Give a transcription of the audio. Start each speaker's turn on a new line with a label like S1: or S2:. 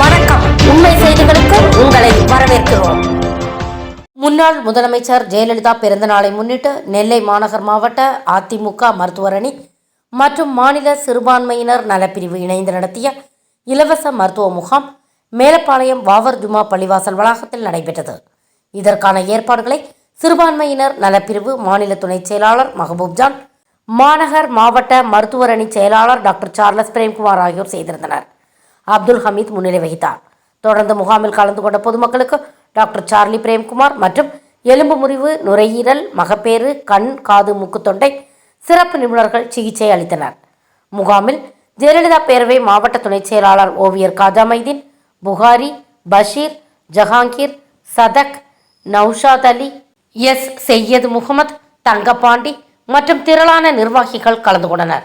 S1: வணக்கம். உண்மை செய்திகளுக்கு உங்களை வரவேற்கிறோம். முன்னாள் முதலமைச்சர் ஜெயலலிதா பிறந்த நாளை முன்னிட்டு நெல்லை மாநகர் மாவட்ட அதிமுக மருத்துவர் அணி மற்றும் மாநில சிறுபான்மையினர் நலப்பிரிவு இணைந்து நடத்திய இலவச மருத்துவ முகாம் மேலப்பாளையம் வாவர் ஜுமா பள்ளிவாசல் வளாகத்தில் நடைபெற்றது. இதற்கான ஏற்பாடுகளை சிறுபான்மையினர் நலப்பிரிவு மாநில துணைச் செயலாளர் மஹபூப்ஜான் மாநகர் மாவட்ட மருத்துவர் அணி செயலாளர் டாக்டர் சார்லஸ் பிரேம்குமார் ஆகியோர் செய்திருந்தனர். அப்துல் ஹமீத் முன்னிலை வகித்தார். தொடர்ந்து முகாமில் கலந்து கொண்ட பொதுமக்களுக்கு டாக்டர் சார்லி பிரேம்குமார் மற்றும் எலும்பு முறிவு நுரையீரல் மகப்பேறு கண் காது மூக்கு தொண்டை சிறப்பு நிபுணர்கள் சிகிச்சை அளித்தனர். முகாமில் ஜெயலலிதா பேரவை மாவட்ட துணைச் செயலாளர் ஓவியர் காஜா மைதீன் புகாரி பஷீர் ஜஹாங்கீர் சதக் நௌஷாத் அலி எஸ். செய்யது முகமது தங்கப்பாண்டி மற்றும் திரளான நிர்வாகிகள் கலந்து கொண்டனர்.